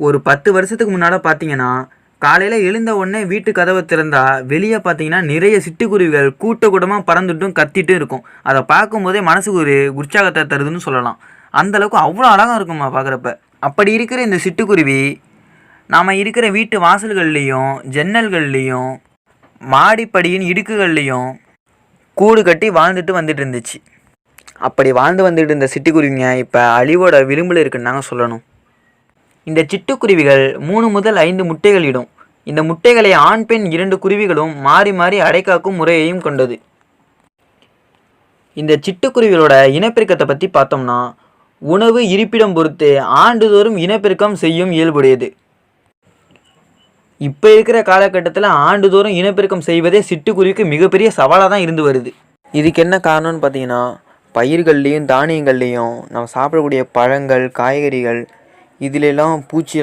ஒரு பத்து வருஷத்துக்கு முன்னால் பார்த்தீங்கன்னா காலையில் எழுந்த உடனே வீட்டு கதவை திறந்தா வெளியே பார்த்தீங்கன்னா நிறைய சிட்டுக்குருவிகள் கூட்ட கூட்டமாக பறந்துட்டும் கத்திட்டும் இருக்கும். அதை பார்க்கும்போதே மனசுக்கு ஒரு உற்சாகத்தை தருதுன்னு சொல்லலாம். அந்தளவுக்கு அவ்வளோ அழகாக இருக்குமா பார்க்குறப்ப அப்படி இருக்கிற இந்த சிட்டுக்குருவி நாம் இருக்கிற வீட்டு வாசல்கள்லேயும் ஜன்னல்கள்லேயும் மாடிப்படியின் இடுக்குகள்லேயும் கூடு கட்டி வாழ்ந்துட்டு வந்துட்டு இருந்துச்சு. அப்படி வாழ்ந்து வந்துட்டு இருந்த சிட்டுக்குருவிங்க இப்போ அழிவோட விளிம்பில் இருக்குன்னு நாங்கள் சொல்லணும். இந்த சிட்டுக்குருவிகள் மூணு முதல் ஐந்து முட்டைகள் இடும் இந்த முட்டைகளை ஆண் பெண் இரண்டு குருவிகளும் மாறி மாறி அடைக்காக்கும் முறையையும் கொண்டது. இந்த சிட்டுக்குருவிகளோட இனப்பெருக்கத்தை பற்றி பார்த்தோம்னா உணவு இருப்பிடம் பொறுத்து ஆண்டுதோறும் இனப்பெருக்கம் செய்யும் இயல்புடையது. இப்போ இருக்கிற காலகட்டத்தில் ஆண்டுதோறும் இனப்பெருக்கம் செய்வதே சிட்டுக்குருவிக்கு மிகப்பெரிய சவாலாக தான் இருந்து வருது. இதுக்கு என்ன காரணம்னு பார்த்தீங்கன்னா பயிர்கள்லேயும் தானியங்கள்லேயும் நம்ம சாப்பிடக்கூடிய பழங்கள் காய்கறிகள் இதிலெல்லாம் பூச்சி